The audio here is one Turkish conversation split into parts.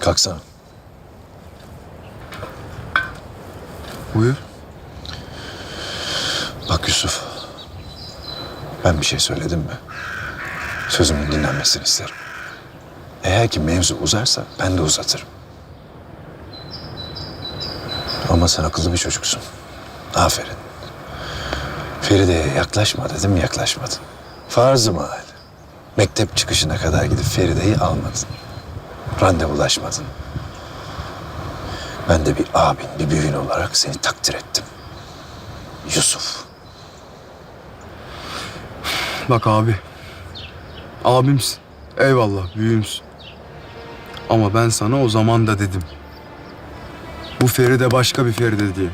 Kalksana. Buyur. Bak Yusuf, ben bir şey söyledim mi? Sözümün dinlenmesini isterim. Eğer ki mevzu uzarsa ben de uzatırım. Ama sen akıllı bir çocuksun. Aferin. Feride'ye yaklaşma dedim yaklaşmadın. Farz-ı mahal. Mektep çıkışına kadar gidip Feride'yi almadın. Randevulaşmadın. Ben de bir abin, bir büyüğün olarak seni takdir ettim. Yusuf. Bak abi. Abimsin. Eyvallah büyüğümsün. Ama ben sana o zaman da dedim. Bu Feride başka bir Feride diye.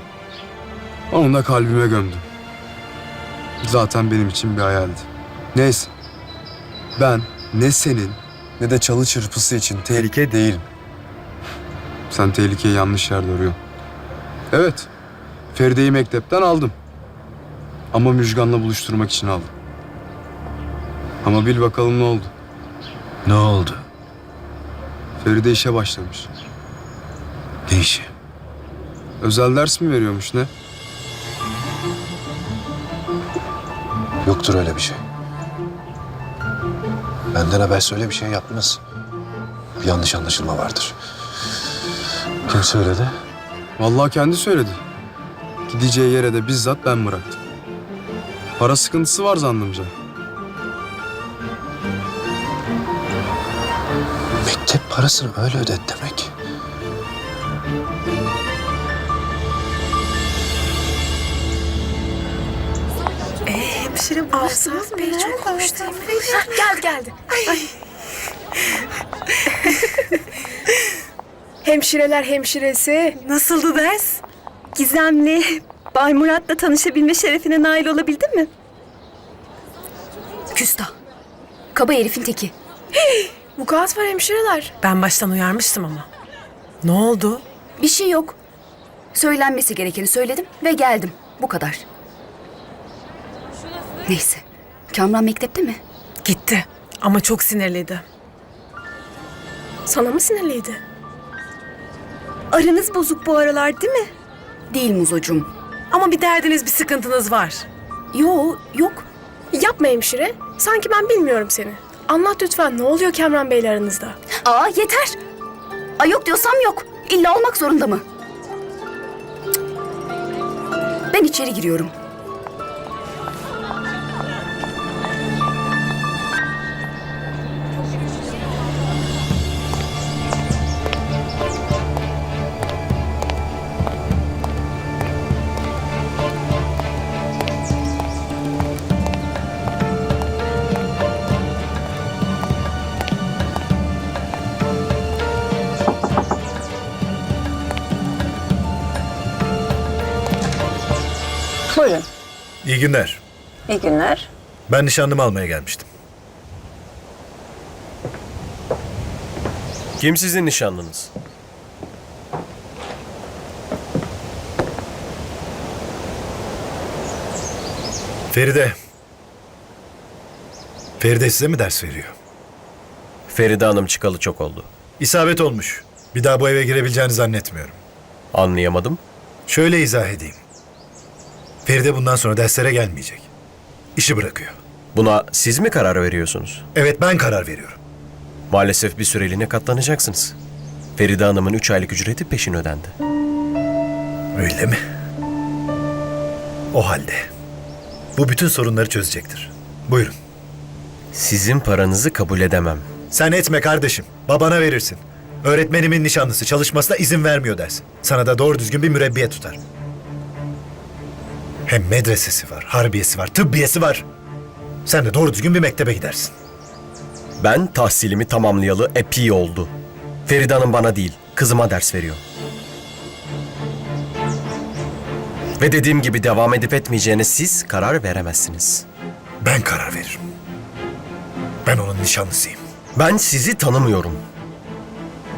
Onu da kalbime gömdüm. Zaten benim için bir hayaldi. Neyse. Ben ne senin ne de çalı çırpısı için tehlike değilim. Sen tehlikeyi yanlış yerde arıyorsun. Evet. Feride'yi mektepten aldım. Ama Müjgan'la buluşturmak için aldım. Ama bil bakalım ne oldu. Ne oldu? Feride işe başlamış. Ne işi? Özel ders mi veriyormuş ne? Yoktur öyle bir şey. Benden haber söyle bir şey yapmaz. Bir yanlış anlaşılma vardır. Kim söyledi? Vallahi kendi söyledi. Gideceği yere de bizzat ben bıraktım. Para sıkıntısı var zannımca. Mektep parasını öyle ödet demek. Hemşire Asaf Bey çok hoş değil mi? Geldi geldi. Hemşireler hemşiresi. Nasıldı ders? Gizemli, Bay Murat'la tanışabilme şerefine nail olabildin mi? Küstah. Kaba herifin teki. Vukuat var hemşireler. Ben baştan uyarmıştım ama. Ne oldu? Bir şey yok. Söylenmesi gerekeni söyledim ve geldim. Bu kadar. Neyse. Kamran mektepte mi? Gitti ama çok sinirliydi. Sana mı sinirliydi? Aranız bozuk bu aralar değil mi? Değil Muzocuğum. Ama bir derdiniz, bir sıkıntınız var. Yo, yok. Yapma hemşire. Sanki ben bilmiyorum seni. Anlat lütfen ne oluyor Kemran Bey'le aranızda? Aa yeter. Ay yok diyorsam yok. İlla olmak zorunda mı? Cık. Ben içeri giriyorum. İyi günler. İyi günler. Ben nişanlımı almaya gelmiştim. Kim sizin nişanlınız? Feride. Feride size mi ders veriyor? Feride Hanım çıkalı çok oldu. İsabet olmuş. Bir daha bu eve girebileceğini zannetmiyorum. Anlayamadım. Şöyle izah edeyim. Feride bundan sonra derslere gelmeyecek. İşi bırakıyor. Buna siz mi karar veriyorsunuz? Evet ben karar veriyorum. Maalesef bir süreliğine katlanacaksınız. Feride Hanım'ın üç aylık ücreti peşin ödendi. Öyle mi? O halde. Bu bütün sorunları çözecektir. Buyurun. Sizin paranızı kabul edemem. Sen etme kardeşim. Babana verirsin. Öğretmenimin nişanlısı çalışmasına izin vermiyor dersin. Sana da doğru düzgün bir mürebbiye tutar. Hem medresesi var, harbiyesi var, tıbbiyesi var. Sen de doğru düzgün bir mektebe gidersin. Ben tahsilimi tamamlayalı epey oldu. Feride Hanım bana değil, kızıma ders veriyor. Ve dediğim gibi devam edip etmeyeceğine siz karar veremezsiniz. Ben karar veririm. Ben onun nişanlısıyım. Ben sizi tanımıyorum.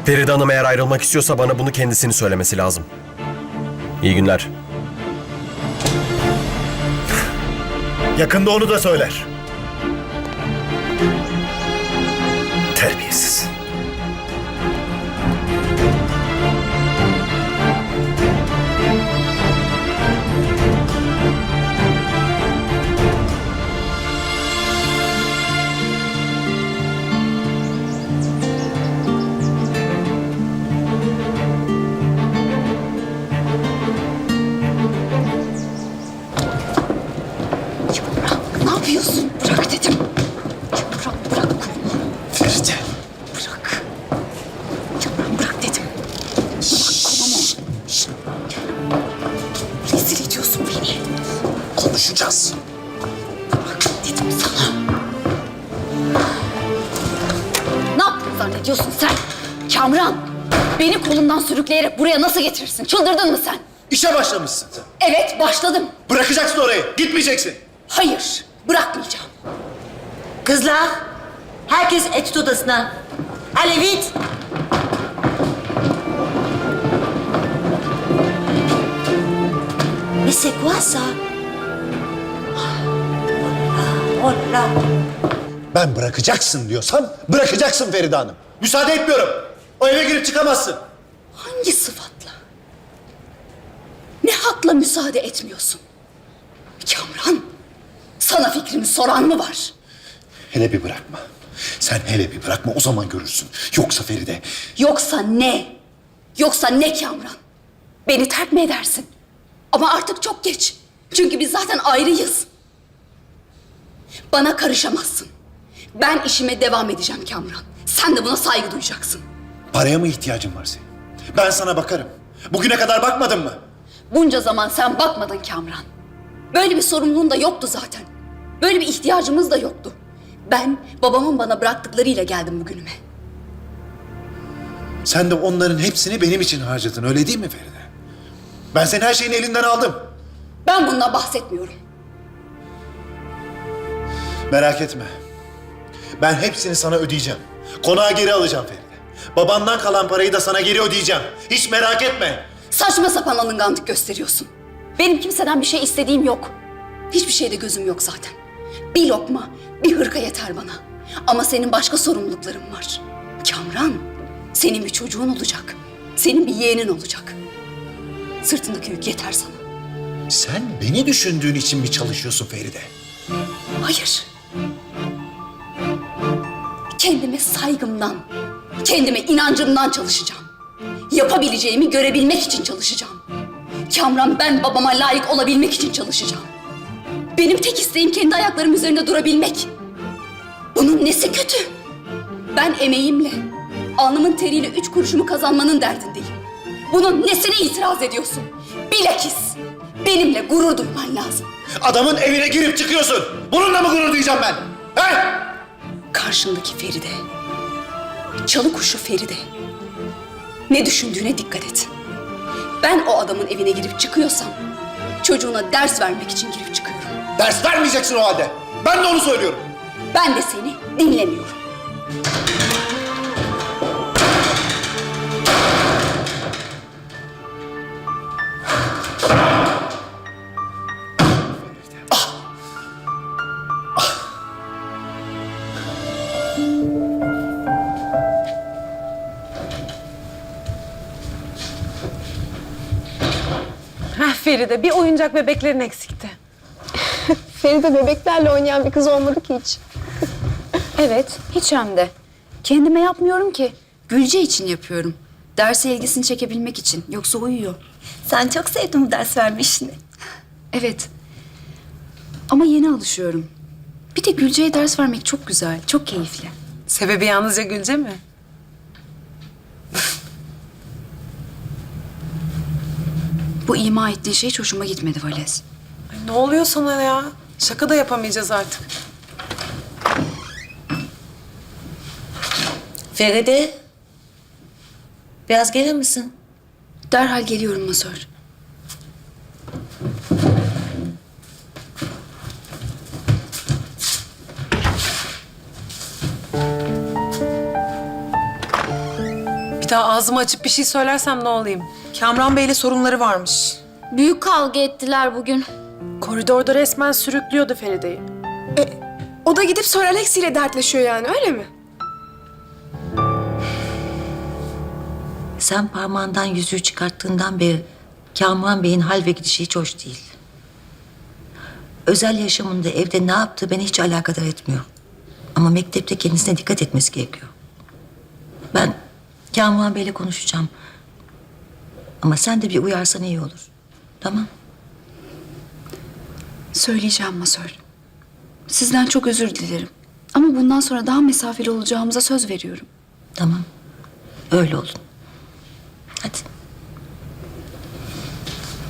Feride Hanım eğer ayrılmak istiyorsa bana bunu kendisini söylemesi lazım. İyi günler. Yakında onu da söyler. Terbiyesiz. Getirirsin? Çıldırdın mı sen? İşe başlamışsın sen. Evet, başladım. Bırakacaksın orayı. Gitmeyeceksin. Hayır, bırakmayacağım. Kızlar, herkes etüt odasına. Allez vite. Mais c'est quoi ça Oh là là. Ben bırakacaksın diyorsam bırakacaksın Feride Hanım. Müsaade etmiyorum. O eve girip çıkamazsın. Hangi sıfatla? Hakla müsaade etmiyorsun? Kamran, sana fikrimi soran mı var? Hele bir bırakma. Sen hele bir bırakma o zaman görürsün. Yoksa Feride Yoksa ne? Yoksa ne Kamran? Beni terk mi edersin? Ama artık çok geç. Çünkü biz zaten ayrıyız. Bana karışamazsın. Ben işime devam edeceğim Kamran. Sen de buna saygı duyacaksın. paraya mı ihtiyacın var senin? Ben sana bakarım. Bugüne kadar bakmadın mı? Bunca zaman sen bakmadın Kamran. Böyle bir sorumluluğun da yoktu zaten. Böyle bir ihtiyacımız da yoktu. Ben babamın bana bıraktıklarıyla geldim bugünüme. Sen de onların hepsini benim için harcadın öyle değil mi Feride? Ben senin her şeyini elinden aldım. Ben bundan bahsetmiyorum. Merak etme. Ben hepsini sana ödeyeceğim. Konağı geri alacağım Feride. Babandan kalan parayı da sana geri ödeyeceğim. Hiç merak etme. Saçma sapan alınganlık gösteriyorsun. Benim kimseden bir şey istediğim yok. Hiçbir şeyde gözüm yok zaten. Bir lokma, bir hırka yeter bana. Ama senin başka sorumlulukların var. Kamran, senin bir çocuğun olacak. Senin bir yeğenin olacak. Sırtındaki yük yeter sana. Sen beni düşündüğün için mi çalışıyorsun Feride? Hayır. Kendime saygımdan, kendime inancımdan çalışacağım. Yapabileceğimi görebilmek için çalışacağım. Kamran ben babama layık olabilmek için çalışacağım. Benim tek isteğim kendi ayaklarım üzerinde durabilmek. Bunun nesi kötü? Ben emeğimle, alnımın teriyle üç kuruşumu kazanmanın derdindeyim. Bunun nesine itiraz ediyorsun? Bilakis benimle gurur duyman lazım. Adamın evine girip çıkıyorsun. Bununla mı gurur duyacağım ben? He? Karşındaki Feride. Çalı kuşu Feride. Ne düşündüğüne dikkat et. Ben o adamın evine girip çıkıyorsam çocuğuna ders vermek için girip çıkıyorum. Ders vermeyeceksin o halde. Ben de onu söylüyorum. Ben de seni dinlemiyorum. Feride bir oyuncak bebeklerin eksikti. Feride bebeklerle oynayan bir kız olmadı ki hiç. Evet, hiç hem de. Kendime yapmıyorum ki. Gülce için yapıyorum. Derse ilgisini çekebilmek için. Yoksa uyuyor. Sen çok sevdin bu ders verme işini. Evet. Ama yeni alışıyorum. Bir de Gülce'ye ders vermek çok güzel, çok keyifli. Sebebi yalnızca Gülce mi? Bu ima ettiğin şey hiç hoşuma gitmedi Vales. Ay, ne oluyor sana ya? Şaka da yapamayacağız artık. Feride, biraz gelir misin? Derhal geliyorum masör. Ağzımı açıp bir şey söylersem ne olayım? Kamran Bey'le sorunları varmış. Büyük kavga ettiler bugün. Koridorda resmen sürüklüyordu Feride'yi. O da gidip Sir Alex ile dertleşiyor yani öyle mi? Sen parmağından yüzüğü çıkarttığından beri Kamran Bey'in hal ve gidişi hiç hoş değil. Özel yaşamında evde ne yaptığı beni hiç alakadar etmiyor. Ama mektepte kendisine dikkat etmesi gerekiyor. Ben Kamran Bey'le konuşacağım. Ama sen de bir uyarsan iyi olur. Tamam. Söyleyeceğim masör. Sizden çok özür dilerim. Ama bundan sonra daha mesafeli olacağımıza söz veriyorum. Tamam. Öyle olun. Hadi.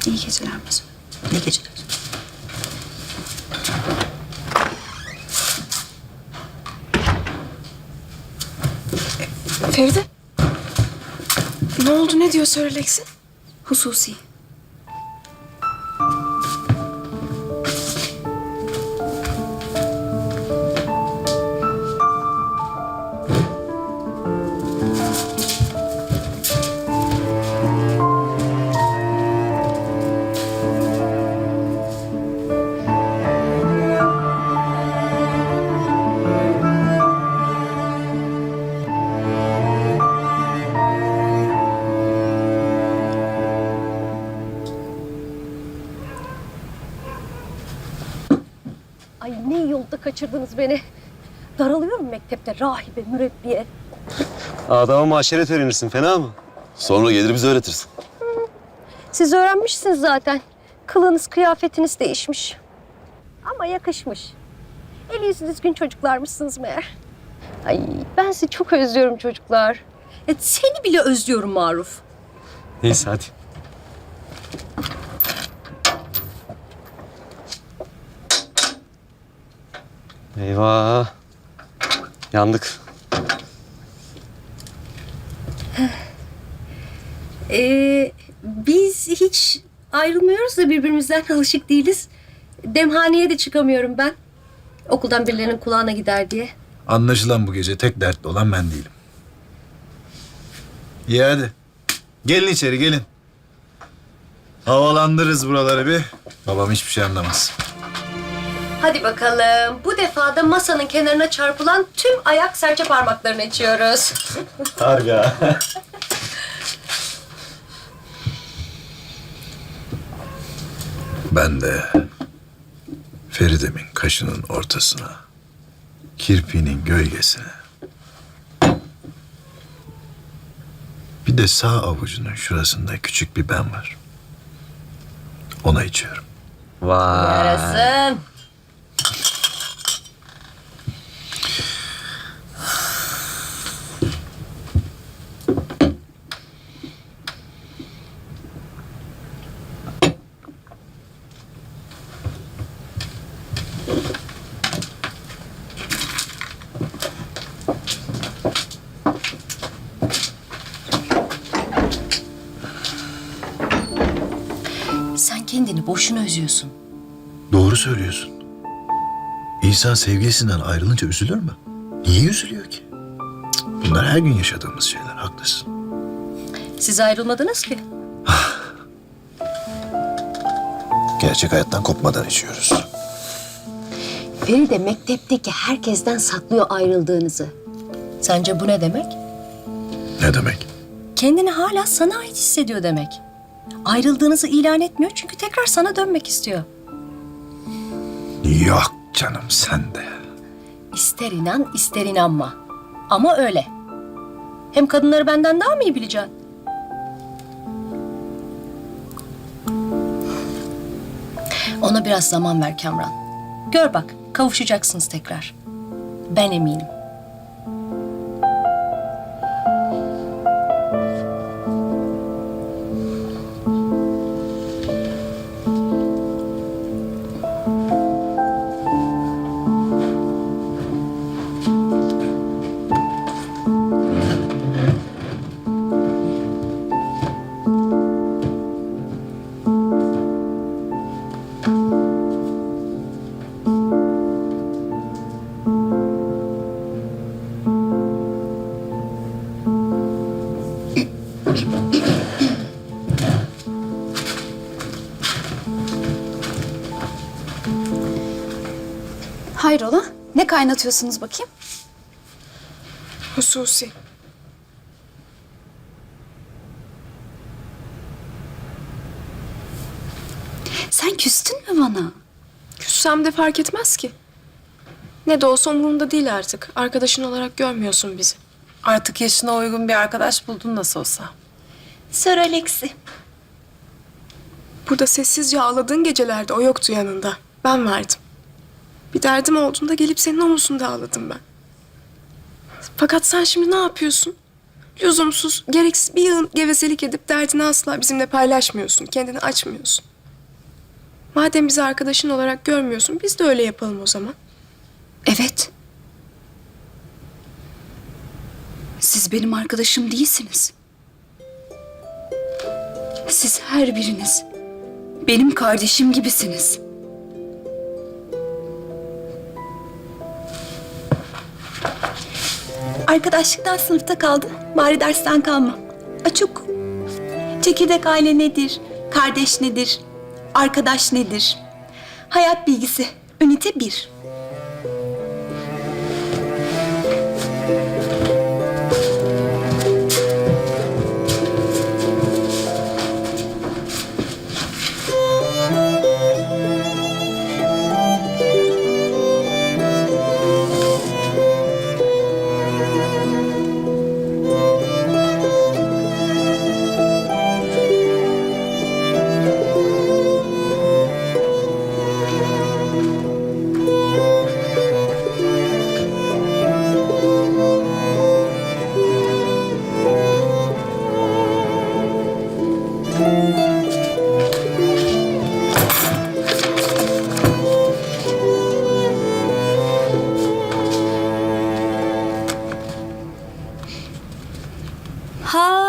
İyi geceler masör. Ne geceler. Feride. Ne oldu ne diyor söyleyeceksin? Hususi. Kaçırdınız beni. Daralıyorum mektepte rahibe, mürebbiye. Adama maşeret öğrenirsin fena mı? Sonra gelir bize öğretirsin. Siz öğrenmişsiniz zaten. Kılınız, kıyafetiniz değişmiş. Ama yakışmış. El yüzü düzgün çocuklarmışsınız meğer. Ay ben sizi çok özlüyorum çocuklar. E, seni bile özlüyorum Maruf. Neyse hadi. Eyvah. Yandık. Ee, biz hiç ayrılmıyoruz da birbirimizden alışık değiliz. Demhaneye de çıkamıyorum ben. Okuldan birilerinin kulağına gider diye. Anlaşılan bu gece tek dertli olan ben değilim. İyi hadi. Gelin içeri gelin. Havalandırırız buraları bir. Babam hiçbir şey anlamaz. Hadi bakalım. Bu defa da masanın kenarına çarpılan tüm ayak serçe parmaklarını içiyoruz. Harika. ben de Feride'min kaşının ortasına, kirpiğinin gölgesine, bir de sağ avucunun şurasında küçük bir ben var. Ona içiyorum. Vay. Yarasın. Sen kendini boşuna üzüyorsun. Doğru söylüyorsun. İnsan sevgilisinden ayrılınca üzülür mü? Niye üzülüyor ki? Bunlar her gün yaşadığımız şeyler, haklısın. Siz ayrılmadınız ki. Gerçek hayattan kopmadan içiyoruz. Feride mektepteki herkesten saklıyor ayrıldığınızı. Sence bu ne demek? Ne demek? Kendini hala sana ait hissediyor demek. Ayrıldığınızı ilan etmiyor çünkü tekrar sana dönmek istiyor. Yok canım sen de. İster inan ister inanma. Ama öyle. Hem kadınları benden daha mı iyi bileceksin? Ona biraz zaman ver Kamran. Gör bak kavuşacaksınız tekrar. Ben eminim. Hayrola? Ne kaynatıyorsunuz bakayım? Hususi. Sen küstün mü bana? Küssem de fark etmez ki. Ne de olsa umurumda değil artık. Arkadaşın olarak görmüyorsun bizi. Artık yaşına uygun bir arkadaş buldun nasıl olsa. Sir Alexi. Burada sessizce ağladığın gecelerde o yoktu yanında. Ben vardım. Bir derdim olduğunda gelip senin omuzunda ağladım ben. Fakat sen şimdi ne yapıyorsun? Lüzumsuz, gereksiz bir yığın gevezelik edip derdini asla bizimle paylaşmıyorsun. Kendini açmıyorsun. Madem bizi arkadaşın olarak görmüyorsun, biz de öyle yapalım o zaman. Evet. Siz benim arkadaşım değilsiniz. Siz her biriniz benim kardeşim gibisiniz. Arkadaşlıktan sınıfta kaldın. Bari dersten kalma. Açık. Çekirdek aile nedir? Kardeş nedir? Arkadaş nedir? Hayat bilgisi. Ünite 1. Ha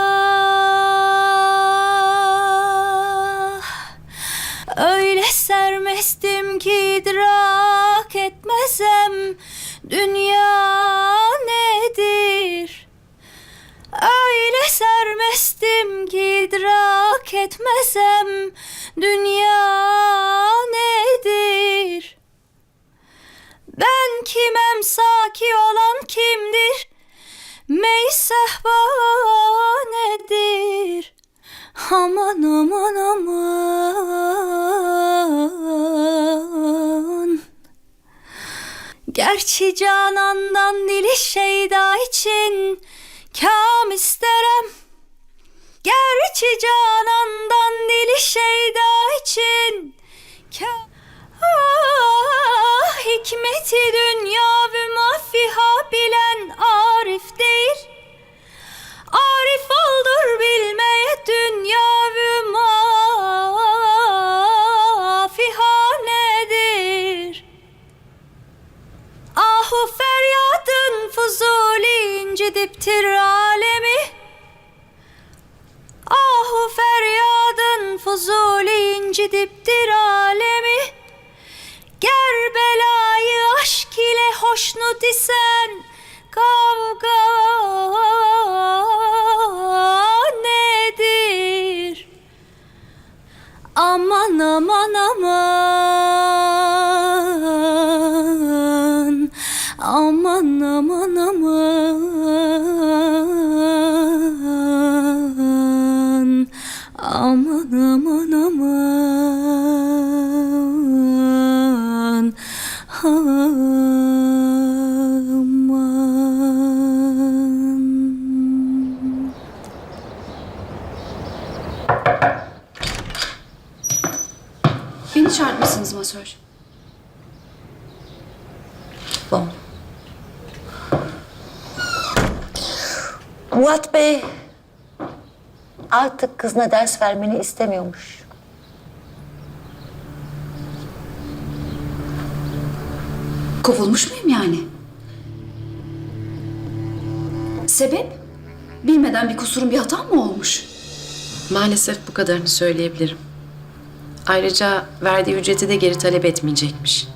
öyle sermestim ki idrak etmesem dünya nedir? Öyle sermestim ki idrak etmesem dünya nedir? Ben kimem saki olan kimdir? Meysehba nedir? Aman aman aman Gerçi canandan dili şeyda için Kam isterem Gerçi canandan dili şeyda için Kam Ah hikmeti dünya ve incidiptir alemi. Ahu feryadın fuzuli incidiptir alemi. Ger belayı aşk ile hoşnut isen kavga nedir? Aman aman aman Murat Bey artık kızına ders vermeni istemiyormuş. Kovulmuş muyum yani? Sebep? Bilmeden bir kusurum bir hatam mı olmuş? Maalesef bu kadarını söyleyebilirim. Ayrıca verdiği ücreti de geri talep etmeyecekmiş.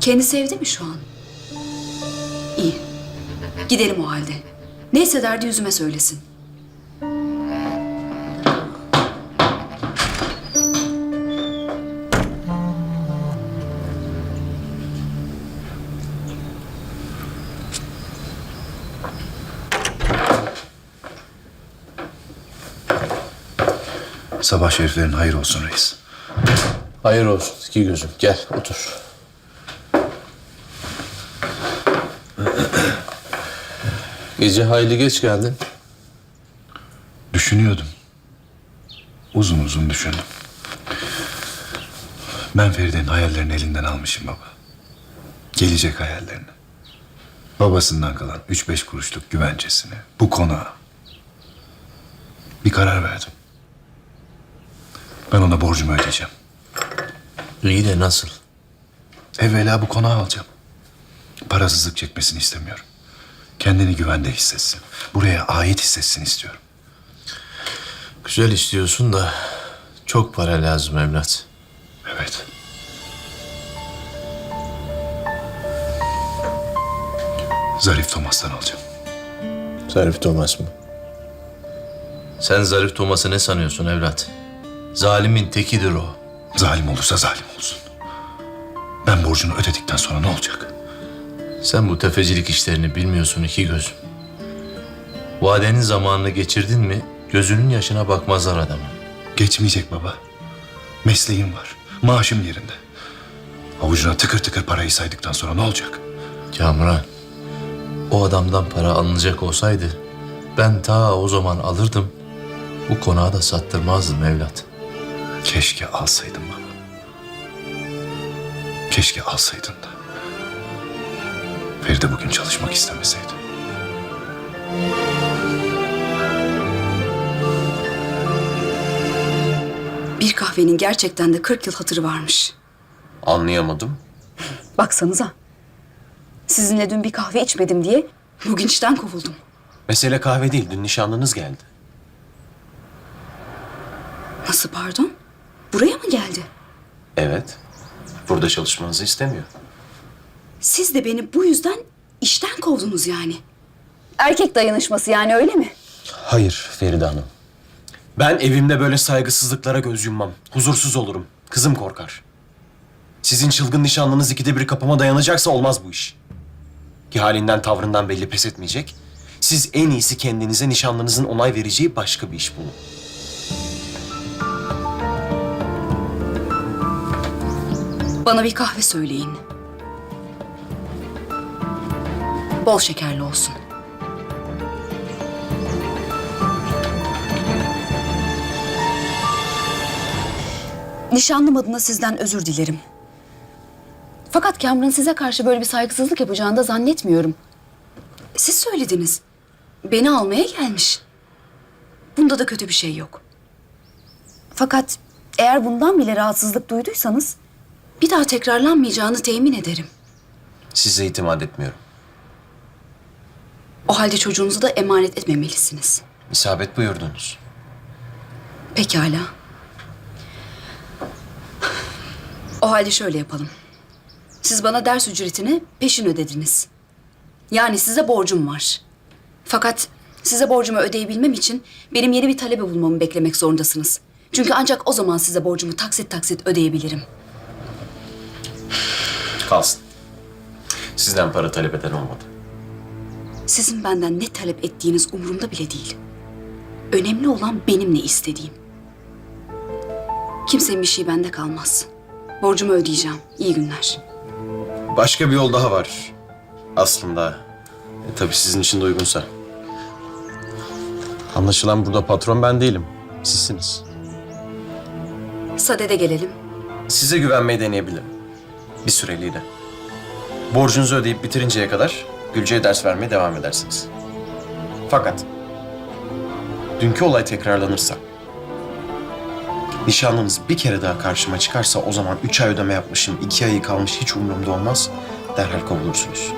Kendi sevdi mi şu an? Gidelim o halde. Neyse derdi yüzüme söylesin. Sabah şeriflerin hayır olsun reis. Hayır olsun iki gözüm. Gel otur. Gece hayli geç geldin. Düşünüyordum. Uzun uzun düşündüm. Ben Feride'nin hayallerini elinden almışım baba. Gelecek hayallerini. Babasından kalan üç beş kuruşluk güvencesini, bu konağa. Bir karar verdim. Ben ona borcumu ödeyeceğim. İyi de nasıl? Evvela bu konağı alacağım. Parasızlık çekmesini istemiyorum. Kendini güvende hissetsin. Buraya ait hissetsin istiyorum. Güzel istiyorsun da çok para lazım evlat. Evet. Zarif Thomas'tan alacağım. Zarif Thomas mı? Sen Zarif Thomas'ı ne sanıyorsun evlat? Zalimin tekidir o. Zalim olursa zalim olsun. Ben borcunu ödedikten sonra ne olacak? Sen bu tefecilik işlerini bilmiyorsun iki gözüm. Vadenin zamanını geçirdin mi gözünün yaşına bakmazlar adamın. Geçmeyecek baba. Mesleğim var. Maaşım yerinde. Avucuna tıkır tıkır parayı saydıktan sonra ne olacak? Kamran, o adamdan para alınacak olsaydı ben ta o zaman alırdım. Bu konağı da sattırmazdım evlat. Keşke alsaydın baba. Keşke alsaydın da. Feride bugün çalışmak istemeseydi. Bir kahvenin gerçekten de 40 yıl hatırı varmış. Anlayamadım. Baksanıza. Sizinle dün bir kahve içmedim diye bugün işten kovuldum. Mesele kahve değil, dün nişanlınız geldi. Nasıl pardon? Buraya mı geldi? Evet. Burada çalışmanızı istemiyor. Siz de beni bu yüzden işten kovdunuz yani. Erkek dayanışması yani öyle mi? Hayır Feride Hanım. Ben evimde böyle saygısızlıklara göz yummam. Huzursuz olurum. Kızım korkar. Sizin çılgın nişanlınız ikide bir kapıma dayanacaksa olmaz bu iş. Ki halinden tavrından belli pes etmeyecek. Siz en iyisi kendinize nişanlınızın onay vereceği başka bir iş bulun. Bana bir kahve söyleyin. Bol şekerli olsun. Nişanlım adına sizden özür dilerim. Fakat Cameron size karşı böyle bir saygısızlık yapacağını da zannetmiyorum. Siz söylediniz. Beni almaya gelmiş. Bunda da kötü bir şey yok. Fakat eğer bundan bile rahatsızlık duyduysanız bir daha tekrarlanmayacağını temin ederim. Size itimat etmiyorum. O halde çocuğunuzu da emanet etmemelisiniz. İsabet buyurdunuz. Pekala. O halde şöyle yapalım. Siz bana ders ücretini peşin ödediniz. Yani size borcum var. Fakat size borcumu ödeyebilmem için benim yeni bir talebe bulmamı beklemek zorundasınız. Çünkü ancak o zaman size borcumu taksit taksit ödeyebilirim. Kalsın. Sizden para talep eden olmadı. Sizin benden ne talep ettiğiniz umurumda bile değil. Önemli olan benim ne istediğim. Kimsenin bir şey bende kalmaz. Borcumu ödeyeceğim. İyi günler. Başka bir yol daha var. Aslında. E, tabii sizin için de uygunsa. Anlaşılan burada patron ben değilim. Sizsiniz. Sadede gelelim. Size güvenmeyi deneyebilirim. Bir süreliğine. Borcunuzu ödeyip bitirinceye kadar Gülce'ye ders vermeye devam edersiniz. Fakat dünkü olay tekrarlanırsa nişanlınız bir kere daha karşıma çıkarsa o zaman üç ay ödeme yapmışım, iki ayı kalmış hiç umurumda olmaz. Derhal kovulursunuz.